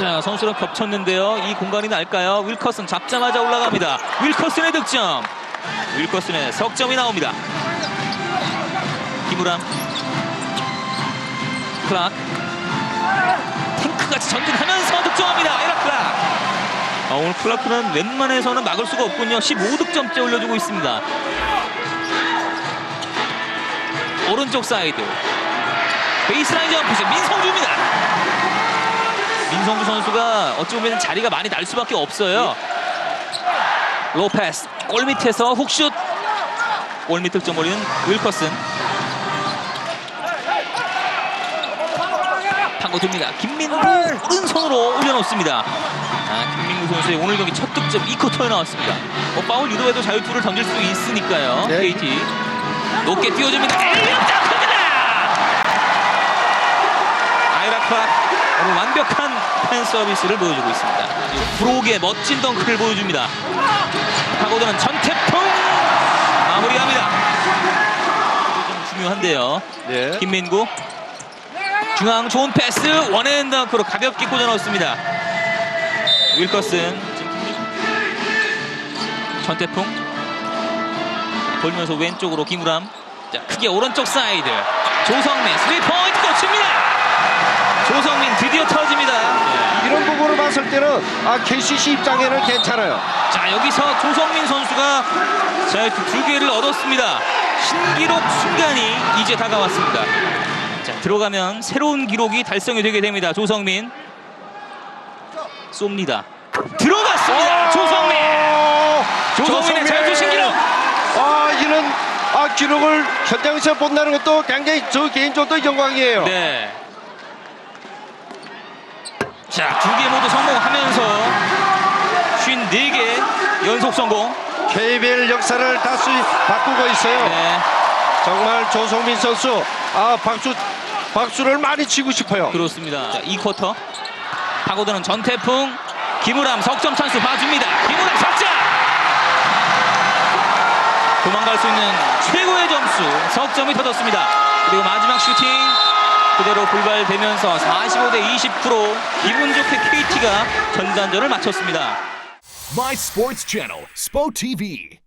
자, 선수랑 겹쳤는데요. 이 공간이 날까요? 윌커슨 잡자마자 올라갑니다. 윌커슨의 득점. 윌커슨의 석점이 나옵니다. 김우람. 클락. 탱크같이 전진하면서 득점합니다. 에라 클락. 아, 오늘 클라크는 웬만해서는 막을 수가 없군요. 15득점째 올려주고 있습니다. 오른쪽 사이드. 베이스라인 점프슛 민성주입니다. 민성주 선수가 어찌 보면 자리가 많이 날 수밖에 없어요. 로페스 골 밑에서 훅슛 골 밑 득점 올리는 윌커슨 파고듭니다. 김민구 오른손으로 올려놓습니다. 아, 김민구 선수의 오늘 경기 첫 득점 2쿼터에 나왔습니다. 뭐 파울 유도에도 자유투를 던질 수 있으니까요. 네. KT 높게 띄워줍니다. 엘리엇 점프입니다. 아이라 클락 오늘 완벽한 팬 서비스를 보여주고 있습니다. 브록의 멋진 덩크를 보여줍니다. 파고드는 전태풍 마무리합니다. 좀 중요한데요. 네. 김민구 중앙 좋은 패스 원핸드 덩크로 가볍게 꽂아 넣었습니다. 윌커슨 전태풍 돌면서 왼쪽으로 김우람 자 크게 오른쪽 사이드 조성민 스리 포인트 꽂힙니다. 조성민 드디어 터집니다. 이런 부분을 봤을 때는 아 KCC 입장에는 괜찮아요. 자 여기서 조성민 선수가 자유투 두 개를 얻었습니다. 신기록 순간이 이제 다가왔습니다. 자 들어가면 새로운 기록이 달성이 되게 됩니다. 조성민 쏩니다. 들어갔습니다. 조성민. 어, 조성민의 자유투 신기록. 아 이런 아 기록을 현장에서 본다는 것도 굉장히 저 개인적으로 영광이에요. 네. 자 두 개 모두 성공하면서 54개 연속 성공. KBL 역사를 다시 바꾸고 있어요. 네. 정말 조성민 선수 아 박수 박수를 많이 치고 싶어요. 그렇습니다. 자, 2쿼터 파고드는 전태풍 김우람 석점 찬스 봐줍니다. 김우람 석점 도망갈 수 있는 최고의 점수 석점이 터졌습니다. 그리고 마지막 슈팅 그대로 불발되면서 45 대 20% 기분 좋게 KT가 전반전을 마쳤습니다. My Sports Channel, SPO TV.